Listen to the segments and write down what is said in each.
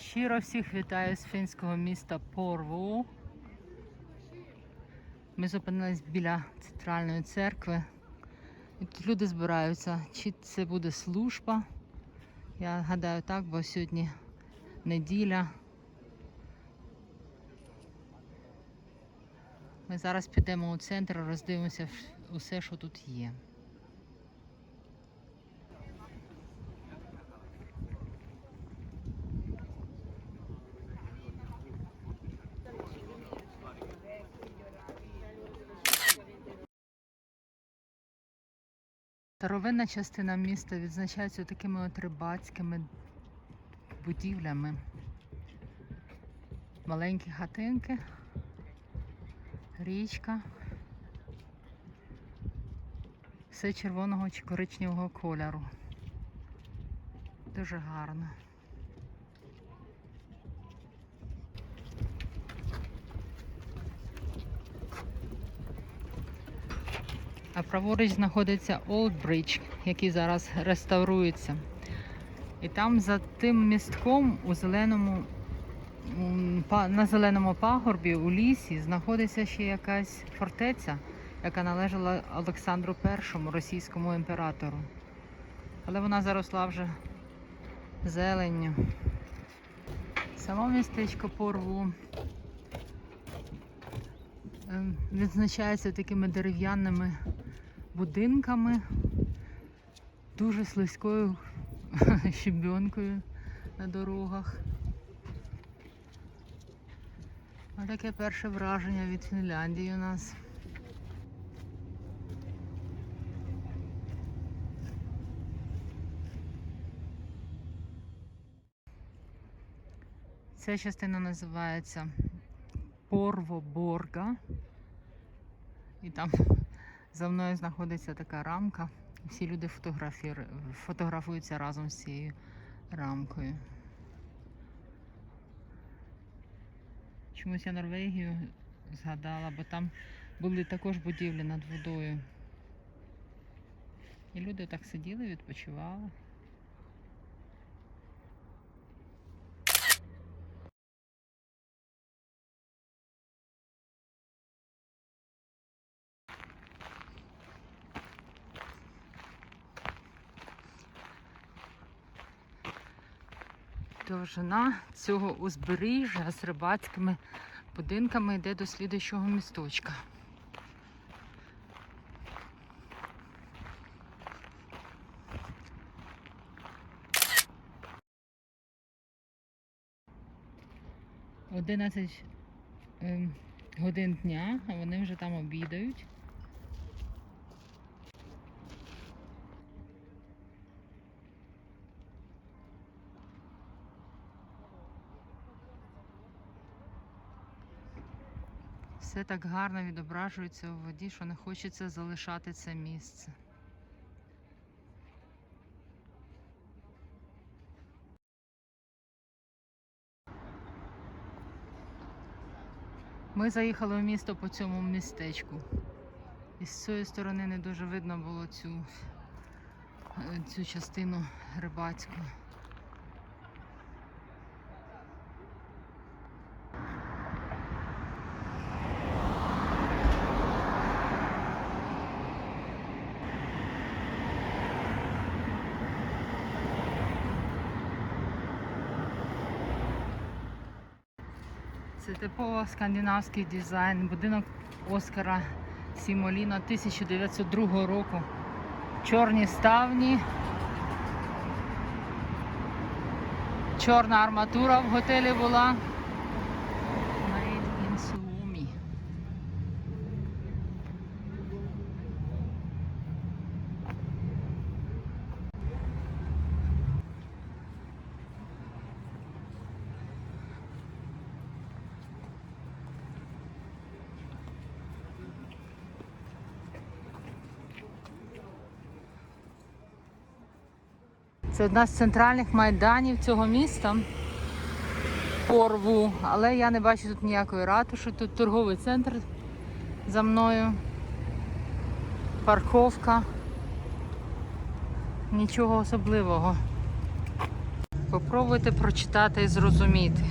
Щиро всіх вітаю з фінського міста Порву. Ми зупинились біля центральної церкви. І тут люди збираються. Чи це буде служба? Я гадаю так, бо сьогодні неділя. Ми зараз підемо у центр, роздивимося усе, що тут є. Старовинна частина міста відзначається такими от рибацькими будівлями. Маленькі хатинки, річка. Все червоного чи коричневого кольору. Дуже гарно. А праворуч знаходиться Old Bridge, який зараз реставрується. І там за тим містком у зеленому, на зеленому пагорбі у лісі знаходиться ще якась фортеця, яка належала Олександру І, російському імператору. Але вона заросла вже зеленню. Само містечко Порву ем, відзначається такими дерев'яними будинками, дуже слизькою щебенкою на дорогах. Ось таке перше враження від Фінляндії у нас. Ця частина називається Порвоборга. І там за мною знаходиться така рамка. Всі люди фотографуються разом з цією рамкою. Чомусь я Норвегію згадала, бо там були також будівлі над водою. І люди так сиділи, відпочивали. Довжина цього узбережжя з рибацькими будинками йде до слідуючого місточка. Одинадцять ем, годин дня, а вони вже там обідають. Все так гарно відображується у воді, що не хочеться залишати це місце. Ми заїхали в місто по цьому містечку. І з цієї сторони не дуже видно було цю, е, цю частину рибацьку. Це типово скандинавський дизайн. Будинок Оскара Сімоліна 1902 року. Чорні ставні. Чорна арматура в готелі була. Це одна з центральних майданів цього міста. Порву. Але я не бачу тут ніякої ратуші. Тут торговий центр за мною. Парковка. Нічого особливого. Попробуйте прочитати і зрозуміти.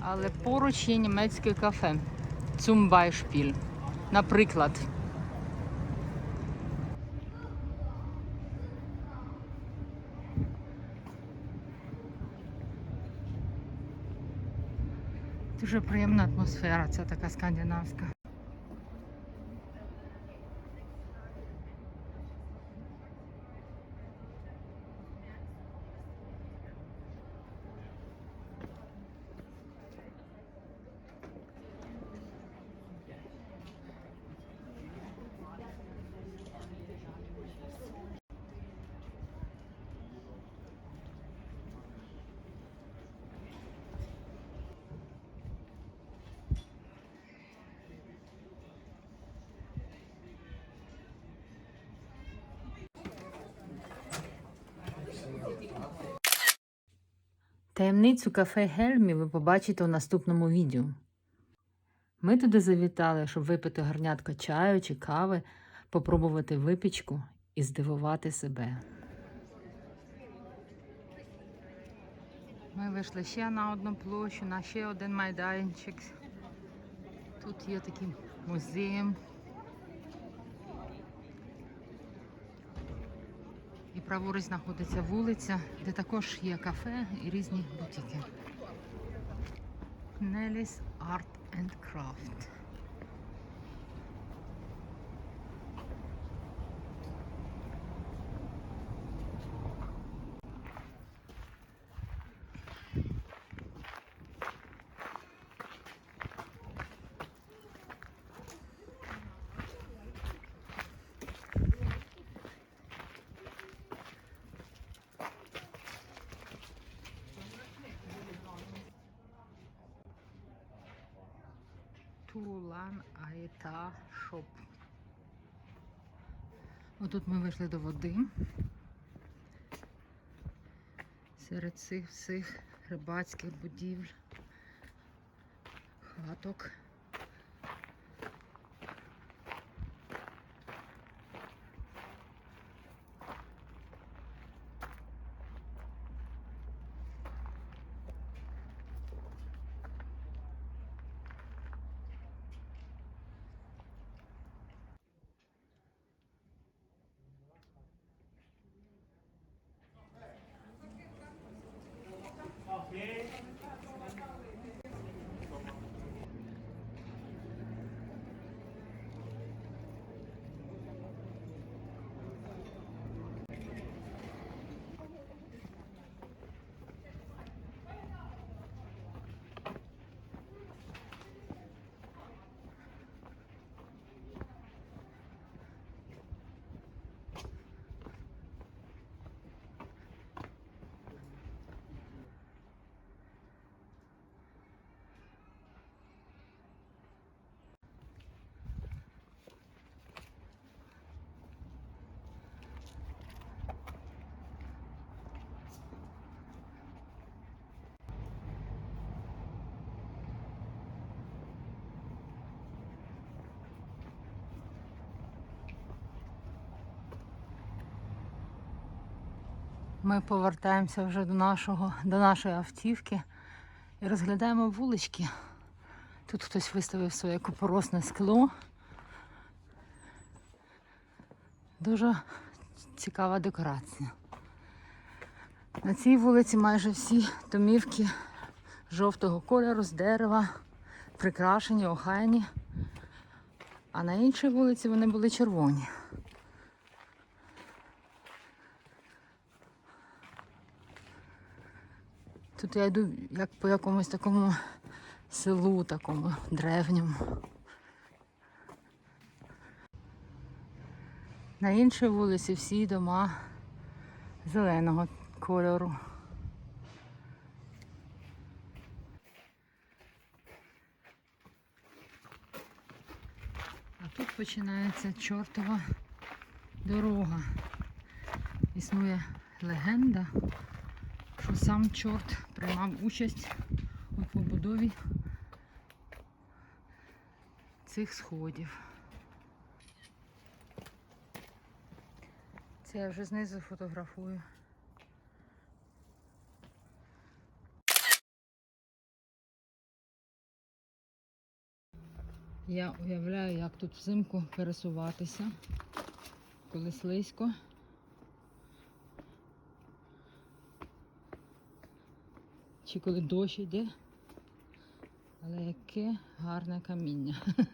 Але поруч є німецьке кафе. Beispiel. Наприклад. Дуже приємна атмосфера, ця така скандинавська. Таємницю кафе Гельмі ви побачите у наступному відео. Ми туди завітали, щоб випити гарнятко чаю чи кави, попробувати випічку і здивувати себе. Ми вийшли ще на одну площу, на ще один майданчик. Тут є такий музей. І праворуч знаходиться вулиця, де також є кафе і різні бутіки. Неліс Art and Craft. Тулан Айта Шоп. Отут ми вийшли до води. Серед цих всіх рибацьких будівель, хаток. Ми повертаємося вже до, нашого, до нашої автівки і розглядаємо вулички. Тут хтось виставив своє купоросне скло. Дуже цікава декорація. На цій вулиці майже всі домівки жовтого кольору з дерева, прикрашені, охайні. А на іншій вулиці вони були червоні. Тут я йду як по якомусь такому селу, такому древньому. На іншій вулиці всі дома зеленого кольору. А тут починається чортова дорога. Існує легенда, що сам чорт приймав участь у побудові цих сходів. Це я вже знизу фотографую. Я уявляю, як тут взимку пересуватися, коли слизько. Чи коли дощ йде. Але яке гарне каміння.